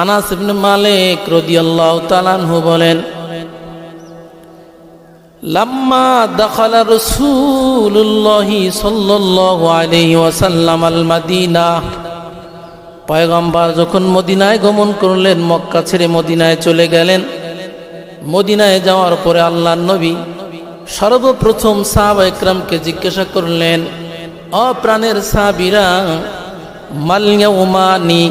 আনাস ইবনে মালিক রাদিয়াল্লাহু তাআলা আনহু বলেন, লাম্মা দাখালা রাসূলুল্লাহ সাল্লাল্লাহু আলাইহি ওয়াসাল্লাম আল মাদিনা পয়গম্বর যখন মদিনায় গমন করলেন, মক্কা ছেড়ে মদিনায় চলে গেলেন। মদিনায় যাওয়ার পরে আল্লাহর নবী সর্বপ্রথম সাহাবা একরামকে জিজ্ঞাসা করলেন অপ্রাণের সাবিরা মাল্যাউমানি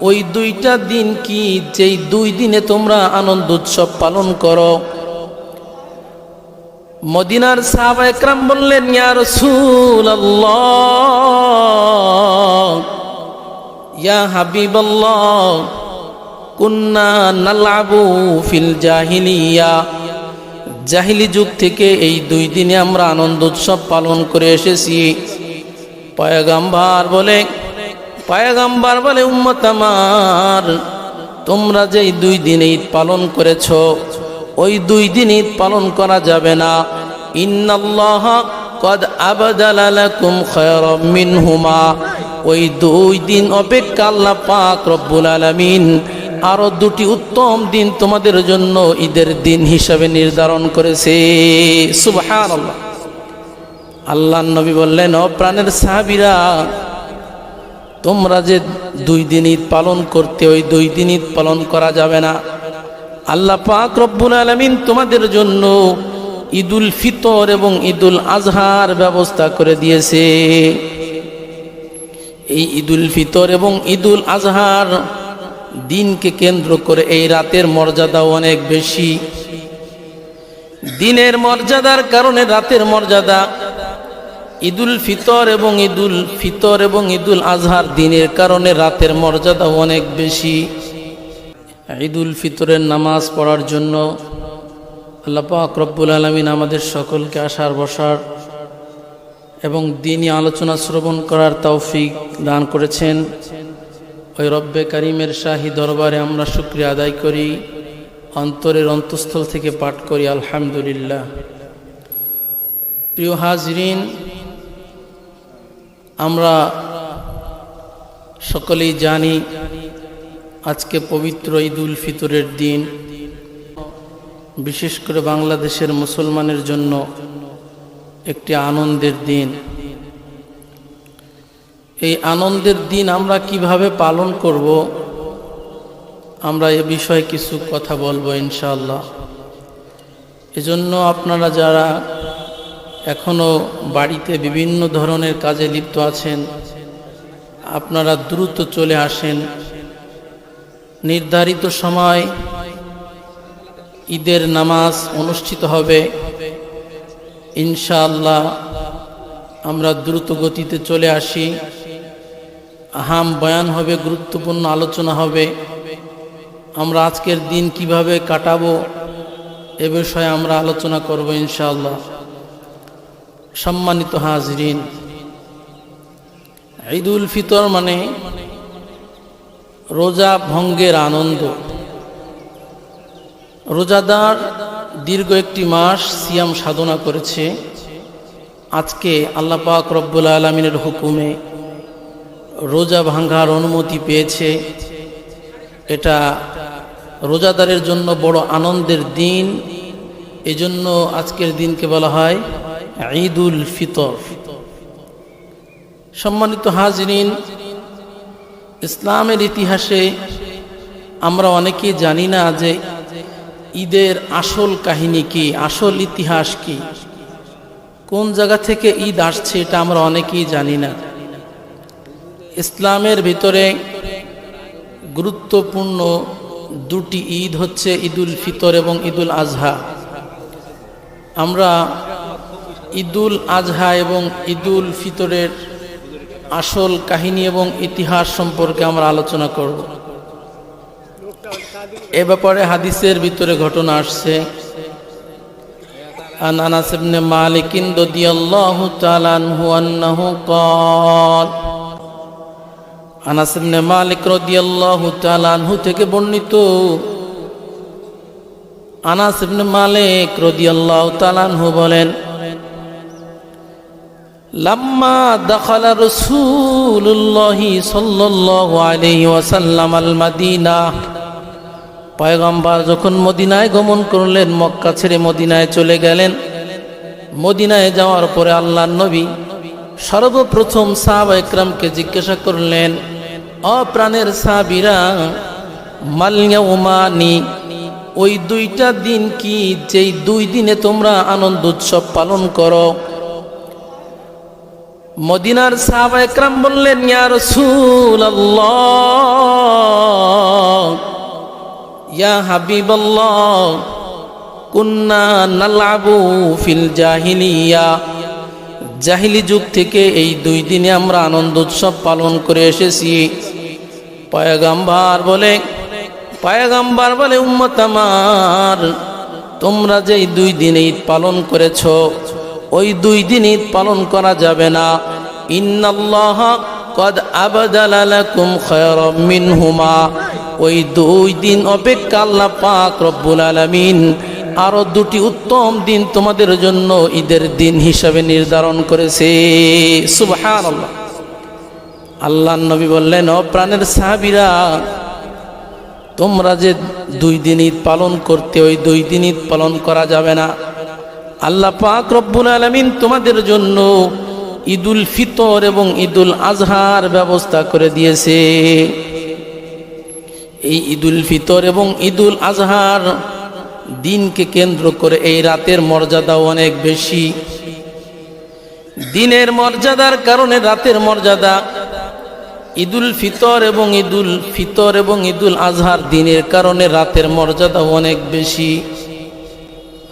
ওই দুইটা দিন কি যেই দুই দিনে তোমরা আনন্দ উৎসব পালন করো? মদিনার সাহাবা একরাম বললেন, ইয়া রাসূলুল্লাহ, ইয়া হাবিবাল্লাহ, কুন্না নালাবু ফিল জাহিলিয়া। জাহিলি যুগ থেকে এই দুই দিনে আমরা আনন্দ উৎসব পালন করে এসেছি। পয়গাম্বার বলে পয়গাম্বার বলে, উম্মত আমার, তোমরা যেই দুই দিন ঈদ পালন করেছ, ওই দুই দিন ঈদ পালন করা যাবে না। ইন্নাল্লাহ কদ আবাদালা লাকুম খায়রাম মিনহুমা। ওই দুই দিন অপেক্ষা আল্লাহ পাক রব্বুল আলামিন আরও দুটি উত্তম দিন তোমাদের জন্য ঈদের দিন হিসাবে নির্ধারণ করেছে। সুবহানাল্লাহ। আল্লাহ নবী বললেন, ও প্রাণের সাহাবীরা তোমরা যে দুই দিন ঈদ পালন করতে, ওই দুই দিন ঈদ পালন করা যাবে না। আল্লাহ পাক রব্বুল আলমিন তোমাদের জন্য ঈদুল ফিতর এবং ঈদুল আজহার ব্যবস্থা করে দিয়েছে। এই ঈদুল ফিতর এবং ঈদুল আজহার দিনকে কেন্দ্র করে এই রাতের মর্যাদা অনেক বেশি। দিনের মর্যাদার কারণে রাতের মর্যাদা ঈদুল ফিতর এবং ঈদুল ফিতর এবং ঈদুল আজহার দিনের কারণে রাতের মর্যাদা অনেক বেশি। ঈদুল ফিতরের নামাজ পড়ার জন্য আল্লাহ পাক রব্বুল আলমিন আমাদের সকলকে আসার বসার এবং দিনই আলোচনা শ্রবণ করার তৌফিক দান করেছেন। ওই রব্বে করিমের শাহী দরবারে আমরা শুক্রিয়া আদায় করি। অন্তরের অন্তঃস্থল থেকে পাঠ করি, আলহামদুলিল্লাহ। প্রিয় হাজরিন আমরা সকলেই জানি আজকে পবিত্র ঈদুল ফিতরের দিন। বিশেষ করে বাংলাদেশের মুসলমানের জন্য একটি আনন্দের দিন। এই আনন্দের দিন আমরা কীভাবে পালন করব, আমরা এ বিষয়ে কিছু কথা বলব ইনশাআল্লাহ। এজন্য আপনারা যারা এখনও বাড়িতে বিভিন্ন ধরনের কাজে লিপ্ত আছেন। আপনারা দ্রুত চলে আসেন। নির্ধারিত সময় ঈদের নামাজ অনুষ্ঠিত হবে। ইনশাআল্লাহ আমরা দ্রুত গতিতে চলে আসি। আহাম বয়ান হবে, গুরুত্বপূর্ণ আলোচনা হবে। আমরা আজকের দিন কীভাবে কাটাবো এ বিষয়ে আমরা আলোচনা করব ইনশাআল্লাহ। সম্মানিত হাজরিন, ঈদুল ফিতর মানে রোজা ভঙ্গের আনন্দ। রোজাদার দীর্ঘ একটি মাস সিয়াম সাধনা করেছে। আজকে আল্লাহ পাক রব্বুল আলমিনের হুকুমে রোজা ভাঙ্গার অনুমতি পেয়েছে। এটা রোজাদারের জন্য বড় আনন্দের দিন। এজন্য আজকের দিনকে বলা হয় ঈদুল ফিতর। সম্মানিত হাজরিন, ইসলামের ইতিহাসে আমরা অনেকেই জানি না যে ঈদের আসল কাহিনী কি, আসল ইতিহাস কি, কোন জায়গা থেকে ঈদ আসছে এটা আমরা অনেকেই জানি না। ইসলামের ভিতরে গুরুত্বপূর্ণ দুটি ঈদ হচ্ছে ঈদুল ফিতর এবং ঈদুল আজহা। আমরা ঈদুল আজহা এবং ঈদুল ফিতরের আসল কাহিনী এবং ইতিহাস সম্পর্কে আমরা আলোচনা করব এ ব্যাপারে হাদিসের ভিতরে ঘটনা আসছে عن انس بن مالك رضي الله تعالى عنه انه قال আনাস ইবনে মালিক রাদিয়াল্লাহু তাআলা আনহু থেকে বর্ণিত আনাস ইবনে মালিক রাদিয়াল্লাহু তাআলা আনহু বলেন লাম্মা দখলা রসুল্লাহ সাল্লাল্লাহু আলাইহি ওয়াসাল্লাম আল মাদিনা পয়গম্বর যখন মদিনায় গমন করলেন, মক্কা ছেড়ে মদিনায় চলে গেলেন। মদিনায় যাওয়ার পরে আল্লাহ নবী সর্বপ্রথম সাহাবা একরামকে জিজ্ঞাসা করলেন অপ্রাণের সাবিরা মাল্যাউমানি ওই দুইটা দিন কি যেই দুই দিনে তোমরা আনন্দ উৎসব পালন করো? মদিনার সাহাবা একরাম বললেন, ইয়া রাসূলুল্লাহ, ইয়া হাবিবাল্লাহ, কুন্না নালাবু ফিল জাহিলিয়া। জাহিলি যুগ থেকে এই দুই দিনে আমরা আনন্দ উৎসব পালন করে এসেছি। পয়গাম্বার বলে পয়গাম্বার বলে, উম্মত আমার, তোমরা যে দুই দিন ঈদ পালন করেছ ওই দুই দিন ঈদ পালন করা যাবে না। ইন্নাল্লাহ কদ আবাদালা লাকুম খায়রাম মিনহুমা। ওই দুই দিন অপেক্ষা আল্লাহ পাক রব্বুল আলামিন আরও দুটি উত্তম দিন তোমাদের জন্য ঈদের দিন হিসাবে নির্ধারণ করেছে। সুবহানাল্লাহ। আল্লাহ নবী বললেন, ও প্রাণের সাহাবীরা, তোমরা যে দুই দিন ঈদ পালন করতে, ওই দুই দিন ঈদ পালন করা যাবে না। আল্লাহ পাক রব্বুল আলামিন তোমাদের জন্য ঈদুল ফিতর এবং ঈদুল আজহার ব্যবস্থা করে দিয়েছে। এই ঈদুল ফিতর এবং ঈদুল আজহার দিনকে কেন্দ্র করে এই রাতের মর্যাদা অনেক বেশি। দিনের মর্যাদার কারণে রাতের মর্যাদা ঈদুল ফিতর এবং ঈদুল ফিতর এবং ঈদুল আজহার দিনের কারণে রাতের মর্যাদা অনেক বেশি।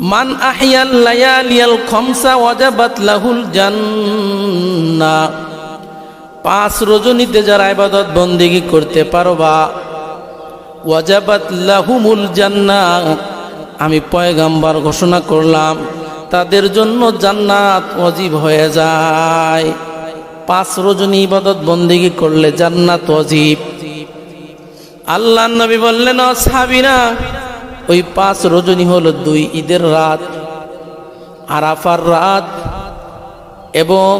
মান আহিয়াল লায়ালিয়াল খমসা ওয়াজাবাত লাহুল জান্নাহ পাঁচ রজনীতে যারা ইবাদত বন্দেগী করতে পারো পারবা, ওয়াজাবাত লাহুমুল জান্নাহ আমি পয়গাম্বার ঘোষণা করলাম, তাদের জন্য জান্নাত অজীব হয়ে যায়। পাঁচ রজনী ইবাদত বন্দেগী করলে জান্নাত অজীব আল্লাহ নবী বললেন সাবিনা ওই পাঁচ রজনী হলো দুই ঈদের রাত, আরাফার রাত এবং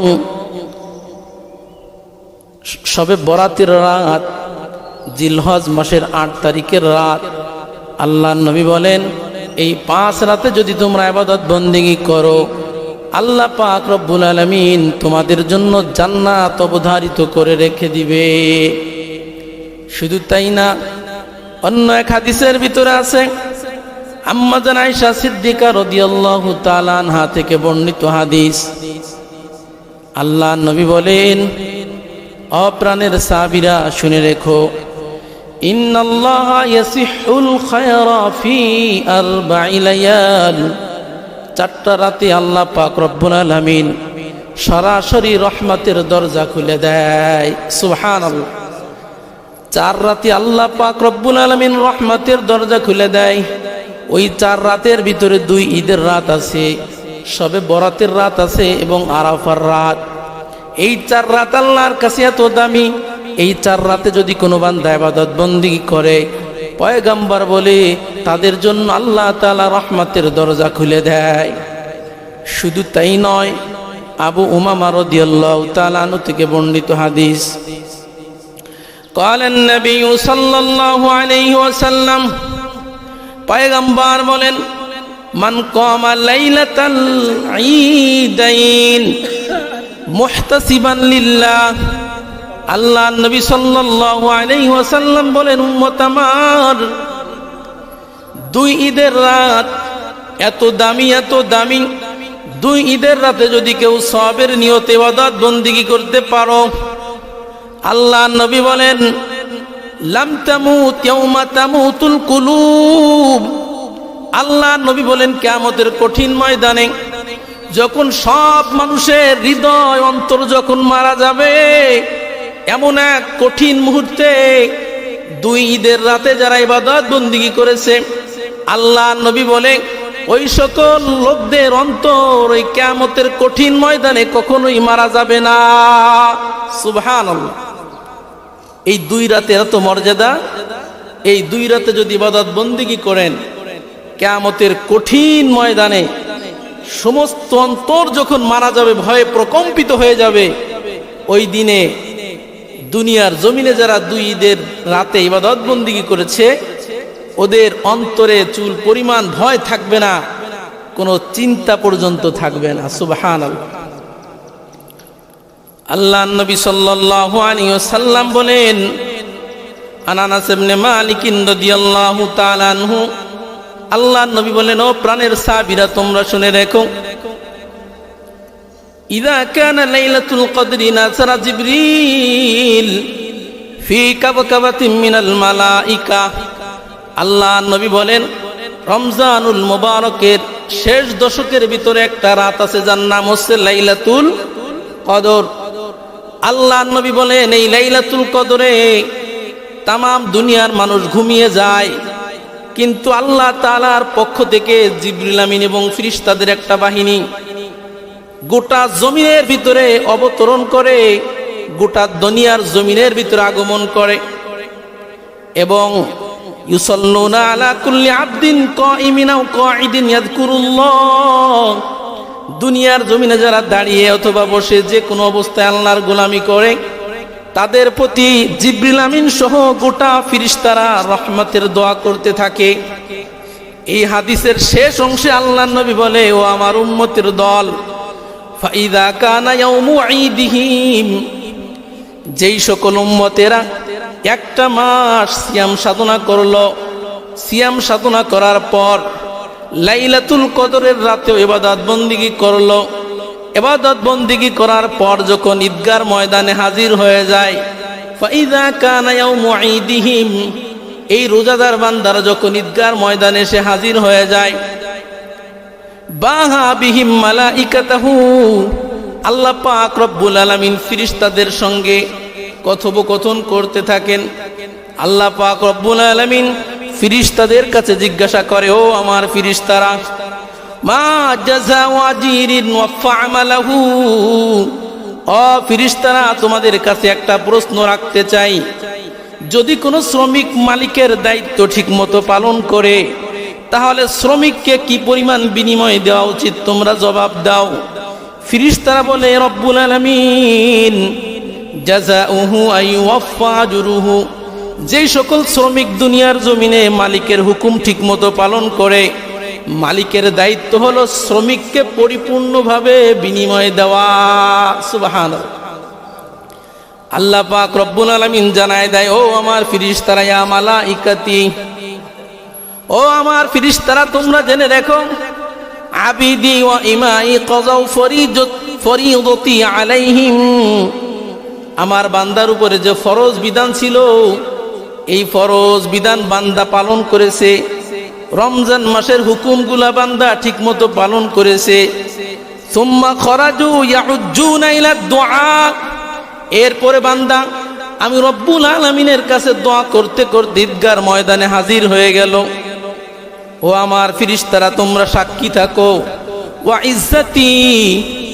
সবে বরাতের রাত, জিলহজ মাসের আট তারিখের রাত। আল্লাহ নবী বলেন, এই পাঁচ রাতে যদি তোমরা আবাদত বন্দিগি করো, আল্লাহ পাক রব্বুল আলমিন তোমাদের জন্য জান্নাত অবধারিত করে রেখে দিবে। শুধু তাই না, অন্য এক হাদিসের ভিতরে আছে আম্মা জান আয়েশা সিদ্দিকা রাদিয়াল্লাহু তাআলা আনহা থেকে বর্ণিত হাদিস। আল্লাহ নবী বলেন অপ্রাণের সাবিরা শুনে রেখো, ইন্নাল্লাহ ইয়াসিহুল খায়রা ফি আরবা'i লায়াল। চারটা রাতে আল্লাহ পাক রব্বুল আলামিন সরাসরি রহমতের দরজা খুলে দেয়। সুবহানাল্লাহ। চার রাতে আল্লাহ পাক রব্বুল আলামিন রহমতের দরজা খুলে দেয়। ওই চার রাতের ভিতরে দুই ঈদের রাত আছে সবে বরাতের রাত আছে এবং আরাফার রাত এই চার রাত আল্লাহর কাছে এত দামি এই চার রাতে যদি কোনো বান্দা ইবাদত বন্দি করে পয়গাম্বার বলে তাদের জন্য আল্লাহ তাআলা রহমতের দরজা খুলে দেয় শুধু তাই নয় আবু উমামা রাদিয়াল্লাহু তাআলা আনহু থেকে বর্ণিত হাদিস قال النبي صلى الله عليه وسلم পয়গম্বর বলেন, মান কমা লাইলাতাল ঈদাইন মুহতাসিবান লিল্লাহ। আল্লাহ নবী সাল্লাল্লাহু আলাইহি ওয়াসাল্লাম বলেন, উম্মত আমার, দুই ঈদের রাত এত দামি এত দামি। দুই ঈদের রাতে যদি কেউ সবের নিয়তে ইবাদত বন্দিগি করতে পারো। আল্লাহ নবী বলেন লাম তামুত ইয়াউমা তামুতুল কুলুব। আল্লাহ নবী বলেন, কিয়ামতের কঠিন ময়দানে যখন সব মানুষের হৃদয় অন্তর যখন মারা যাবে, এমন এক কঠিন মুহূর্তে দুই ঈদের রাতে যারা ইবাদত বন্দিগি করেছে, আল্লাহ নবী বলে, ওই সকল লোকদের অন্তর ওই কেমতের কঠিন ময়দানে কখনোই মারা যাবে না। সুবহান এই দুই রাতে এত মর্যাদা? এই দুই রাতে যদি ইবাদত বন্দিগি করেন, কেয়ামতের কঠিন ময়দানে সমস্ত অন্তর যখন মারা যাবে, ভয়ে প্রকম্পিত হয়ে যাবে, ওই দিনে দুনিয়ার জমিনে যারা দুই ঈদের রাতে ইবাদত বন্দিগি করেছে, ওদের অন্তরে চুল পরিমাণ ভয় থাকবে না, কোনো চিন্তা পর্যন্ত থাকবে না। সুবহান আল্লাহ নবী সাল্লাল্লাহু আলাইহি ওয়াসাল্লাম বলেন, আনানাস ইবনে মালিক রাদিয়াল্লাহু তাআলা আনহু, আল্লাহ নবী বলেন, ও প্রাণের সাবিরা তোমরা শুনে রেখো, ইদা কানা লাইলাতুল কদরি নাসারা জিবরিল ফি কাবকাবাতিন মিনাল মালাইকা। আল্লাহ নবী বলেন, রমজানুল মোবারকের শেষ দশকের ভিতরে একটা রাত আছে যার নাম হচ্ছে লাইলাতুল কদর। আল্লাহ নবী বলেন, এই লাইলাতুল কদরে তাম দুনিয়ার মানুষ ঘুমিয়ে যায়। কিন্তু আল্লাহ তালার পক্ষ থেকে জিবরিল আমিন এবং ফিরিস্তাদের একটা বাহিনী গোটা জমিনের ভিতরে অবতরণ করে, গোটা দুনিয়ার জমিনের ভিতরে আগমন করে এবং ইউসাল্লুনা আলা কুল্লি আবদিন কাইমিন আও কাঈদিন ইয়াযকুরুল্লাহ। দুনিয়ার জমিনে যারা দাঁড়িয়ে অথবা বসে যে কোনো অবস্থায় আল্লাহর গোলামি করে, তাদের প্রতি জিব্রিল আমিন সহ গোটা ফিরিস্তারা রহমতের দোয়া করতে থাকে। এই হাদিসের শেষ অংশে আল্লাহ নবী বলে, ও আমার উম্মতের দল যেই সকল উম্মতেরা একটা মাস সিয়াম সাধনা করল। সিয়াম সাধনা করার পর লাইলাতুল কদরের রাতেও এবাদত বন্দিগি করল। এবাদত বন্দিগি করার পর যখন ঈদগার ময়দানে হাজির হয়ে যায় ফাইদা এই রোজাদার বান্দারা যখন ঈদগার ময়দানে সে হাজির হয়ে যায়, বাহা বিহিম মালাইকাতাহু, আল্লাহ পাক রব্বুল আলামিন ফিরিস্তাদের সঙ্গে কথোপকথন করতে থাকেন। আল্লাহ পাক রব্বুল আলামিন ফিরিস্তাদের কাছে জিজ্ঞাসা করে, ও আমার ফিরিস্তারা, মা জাযা ওয়াজিরিন ওয়াফা আমালাহু ও ফিরিস্তারা, তোমাদের কাছে একটা প্রশ্ন রাখতে চাই। যদি কোনো শ্রমিক মালিকের দায়িত্ব ঠিকমতো পালন করে, তাহলে শ্রমিককে কি পরিমাণ বিনিময় দেওয়া উচিত? তোমরা জবাব দাও। ফিরিস্তারা বলে রব্বুল আলামিন, জাযাউহু আইওয়াফা আজরুহু। যেই সকল শ্রমিক দুনিয়ার জমিনে মালিকের হুকুম ঠিকমতো পালন করে, মালিকের দায়িত্ব হলো শ্রমিককে পরিপূর্ণভাবে বিনিময় দেওয়া। সুবাহান আল্লাহ পাক রব্বুল আলামিন জানায় দেয়, ও আমার ফিরিস্তারা, ইয়া মালাইকাতি, ও আমার ফিরিস্তারা, তোমরা জেনে দেখো আবিদি ওয়া ইমাই কজাউ ফরিদতি আলাইহিম। আমার বান্দার উপরে যে ফরজ বিধান ছিল এই ফরজ বিধান বান্দা পালন করেছে। রমজান মাসের হুকুমগুলা বান্দা ঠিকমতো পালন করেছে। ইয়াহুজ্জুনা এরপরে বান্দা, আমি রব্বুল আলামিনের কাছে দোয়া করতে করতে ঈদগার ময়দানে হাজির হয়ে গেল। ও আমার ফিরিস্তারা, তোমরা সাক্ষী থাকো। ওয়া ইজ্জতি,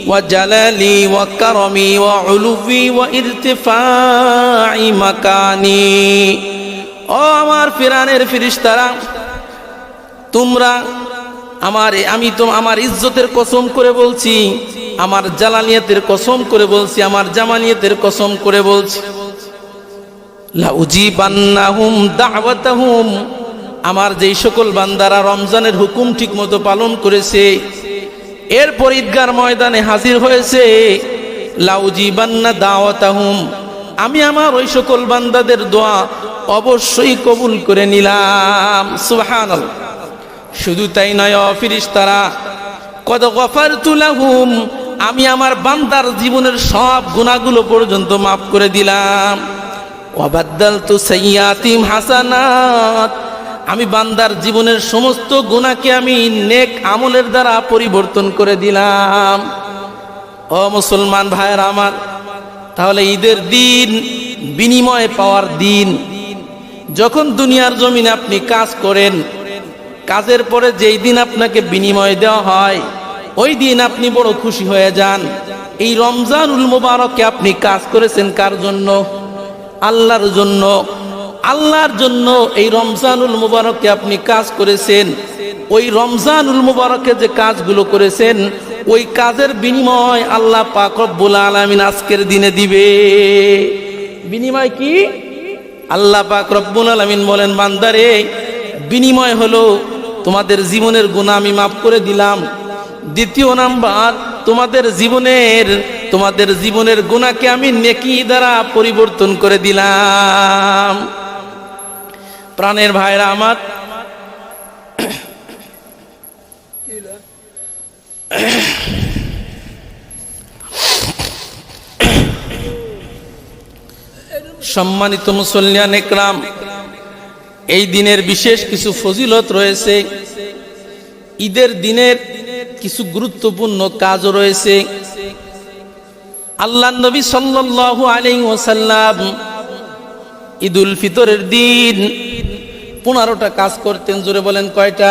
ওয়া জালালি, ওয়া কারমি, ওয়া উলুবি ওয়া ইরতিফাই মাকানি। ও আমার ফিরানের ফিরিস্তারা, তোমরা আমার আমি তো আমার ইজ্জতের কসম করে বলছি, আমার জালানিয়তের কসম করে বলছি, আমার জামানিয়তের কসম করে বলছি। আমার যেই সকল বান্দারা রমজানের হুকুম ঠিক মতো পালন করেছে এরপর ঈদগার ময়দানে হাজির হয়েছে। লাউজি বান্না দাওয়াতাহুম, আমি আমার ওই সকল বান্দাদের দোয়া অবশ্যই কবুল করে নিলাম। সুহান শুধু তাই নয় ফিরিস্তারা কত গফার তুলাহুম আমি আমার বান্দার জীবনের সব গুণাগুলো পর্যন্ত মাফ করে দিলাম। ওয়াবাদ্দাল তু সাইয়াতিম হাসানাত আমি বান্দার জীবনের সমস্ত গুণাকে আমি নেক আমলের দ্বারা পরিবর্তন করে দিলাম। ও মুসলমান ভাইয়ের আমার, তাহলে ঈদের দিন বিনিময় পাওয়ার দিন যখন দুনিয়ার জমিনে আপনি কাজ করেন, কাজের পরে যেই দিন আপনাকে বিনিময় দেওয়া হয়, ওই দিন আপনি বড় খুশি হয়ে যান। এই রমজানুল মুবারকে আপনি কাজ করেছেন কার জন্য? আল্লাহর জন্য। আল্লাহর জন্য এই রমজানুল মুবারকে আপনি কাজ করেছেন। ওই রমজানুল মুবারকে যে কাজগুলো করেছেন, ওই কাজের বিনিময় আল্লাহ পাক রব্বুল আলামিন আজকের দিনে দিবে। বিনিময় কি? আল্লাহ পাক রব্বুল আলামিন বলেন, বান্দারে, বিনিময় হলো তোমাদের জীবনের গুণা আমি মাফ করে দিলাম। দ্বিতীয় নাম্বার, তোমাদের জীবনের তোমাদের জীবনের গুণাকে আমি নেকি দ্বারা পরিবর্তন করে দিলাম। প্রাণের ভাইরা আমার সম্মানিত মুসল্লিয়ান একরাম, এই দিনের বিশেষ কিছু ফজিলত রয়েছে। ঈদের দিনের কিছু গুরুত্বপূর্ণ কাজও রয়েছে। আল্লাহ নবী সাল্লাল্লাহু আলাইহি ওয়াসাল্লাম ঈদুল ফিতরের দিন পনেরোটা কাজ করতেন, জোরে বলেন কয়টা?